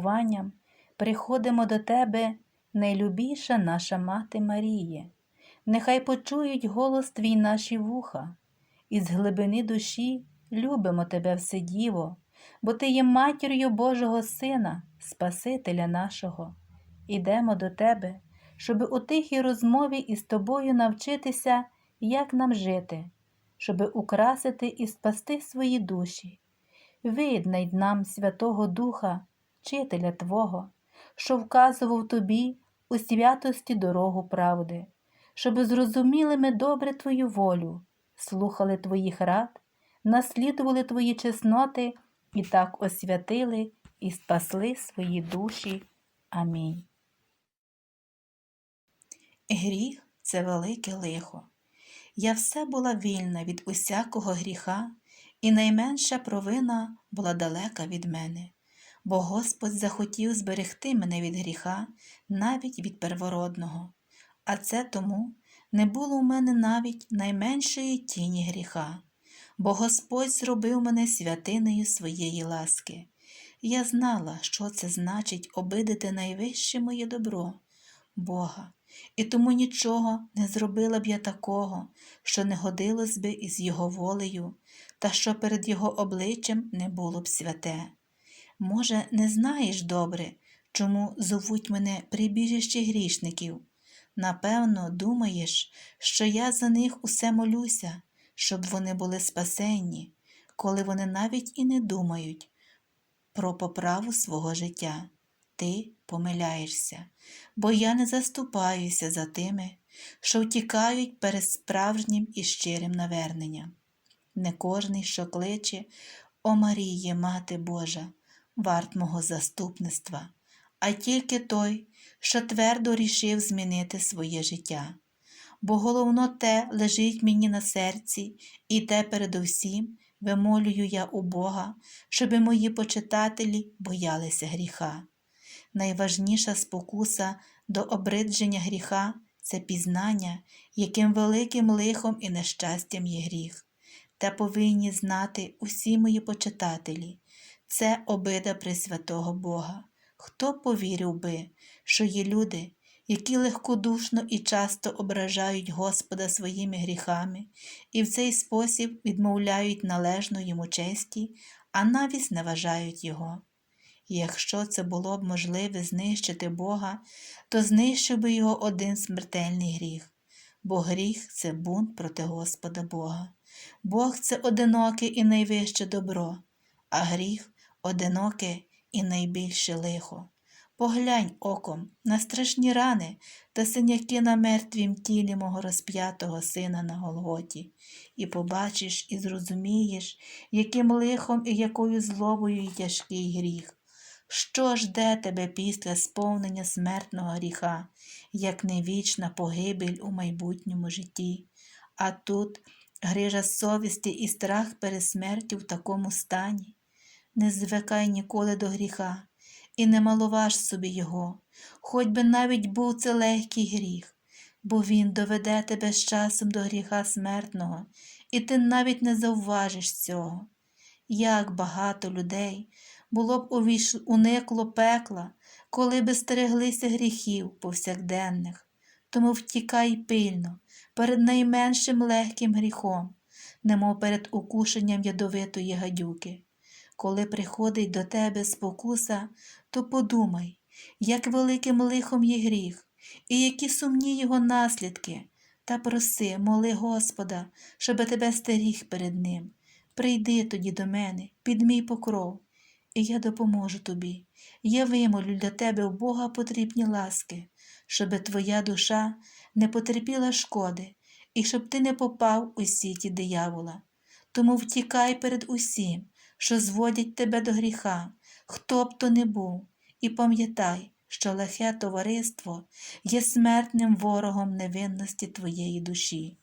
Ванням приходимо до Тебе, найлюбіша наша Мати Маріє. Нехай почують голос Твій наші вуха, і з глибини душі любимо Тебе, Вседіво, бо Ти є матір'ю Божого Сина, Спасителя нашого. Ідемо до Тебе, щоби у тихій розмові із Тобою навчитися, як нам жити, щоби украсити і спасти свої душі. Виднай нам Святого Духа, Вчителя Твого, що вказував тобі у святості дорогу правди, щоби зрозуміли ми добре Твою волю, слухали Твоїх рад, наслідували Твої чесноти і так освятили і спасли свої душі. Амінь. Гріх це велике лихо. Я все була вільна від усякого гріха, і найменша провина була далека від мене, бо Господь захотів зберегти мене від гріха, навіть від первородного, а це тому не було у мене навіть найменшої тіні гріха, бо Господь зробив мене святинею своєї ласки. Я знала, що це значить обидити найвище моє добро, Бога, і тому нічого не зробила б я такого, що не годилось би із Його волею, та що перед Його обличчям не було б святе. Може, не знаєш добре, чому зовуть мене прибіжище грішників? Напевно, думаєш, що я за них усе молюся, щоб вони були спасенні, коли вони навіть і не думають про поправу свого життя. Ти помиляєшся, бо я не заступаюся за тими, що втікають перед справжнім і щирим наверненням. Не кожний, що кличе, О Маріє, Мати Божа, варт мого заступництва, а тільки той, що твердо рішив змінити своє життя. Бо головно те лежить мені на серці, і те передовсім вимолюю я у Бога, щоби мої почитателі боялися гріха. Найважніша спокуса до обридження гріха це пізнання, яким великим лихом і нещастям є гріх. Та повинні знати усі мої почитателі це обида Пресвятого Бога. Хто повірив би, що є люди, які легкодушно і часто ображають Господа своїми гріхами і в цей спосіб відмовляють належну йому честі, а навіть зневажають Його. Якщо це було б можливе знищити Бога, то знищив би його один смертельний гріх, бо гріх це бунт проти Господа Бога. Бог це одиноке і найвище добро, а гріх одиноке і найбільше лихо. Поглянь оком на страшні рани та синяки на мертвім тілі мого розп'ятого сина на Голготі, і побачиш і зрозумієш, яким лихом і якою злобою й тяжкий гріх. Що жде тебе після сповнення смертного гріха, як невічна погибель у майбутньому житті, а тут грижа совісті і страх перед смертю в такому стані? Не звикай ніколи до гріха і не маловаж собі його, хоч би навіть був це легкий гріх, бо він доведе тебе з часом до гріха смертного, і ти навіть не завважиш цього. Як багато людей було б увійш... уникло пекла, коли би стереглися гріхів повсякденних, тому втікай пильно перед найменшим легким гріхом, немов перед укушенням ядовитої гадюки. Коли приходить до тебе спокуса, то подумай, як великим лихом є гріх, і які сумні його наслідки, та проси, моли Господа, щоби тебе стеріг перед ним. Прийди тоді до мене, під мій покров, і я допоможу тобі. Я вимолю для тебе у Бога потрібні ласки, щоби твоя душа не потерпіла шкоди, і щоб ти не попав у сіті диявола. Тому втікай перед усім, що зводять тебе до гріха, хто б то не був, і пам'ятай, що лихе товариство є смертним ворогом невинності твоєї душі.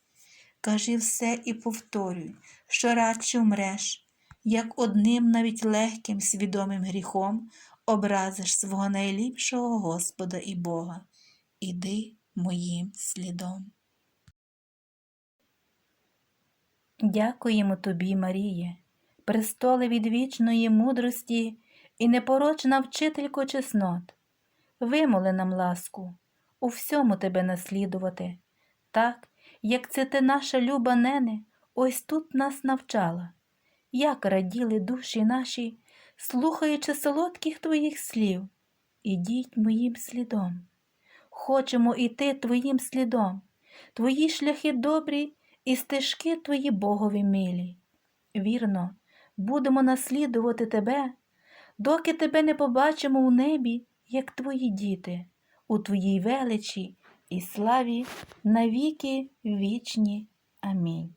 Кажи все і повторюй, що радше вмреш, як одним навіть легким свідомим гріхом образиш свого найліпшого Господа і Бога. Іди моїм слідом. Дякуємо тобі, Маріє, престоле від вічної мудрості, і непорочна вчителько чеснот, вимоли нам ласку, у всьому тебе наслідувати, так, як це ти наша люба нене, ось тут нас навчала, як раділи душі наші, слухаючи солодких твоїх слів, ідіть моїм слідом. Хочемо іти твоїм слідом, твої шляхи добрі і стежки твої Богові милі. Вірно, будемо наслідувати тебе, доки тебе не побачимо у небі, як твої діти, у твоїй величі і славі навіки вічні. Амінь.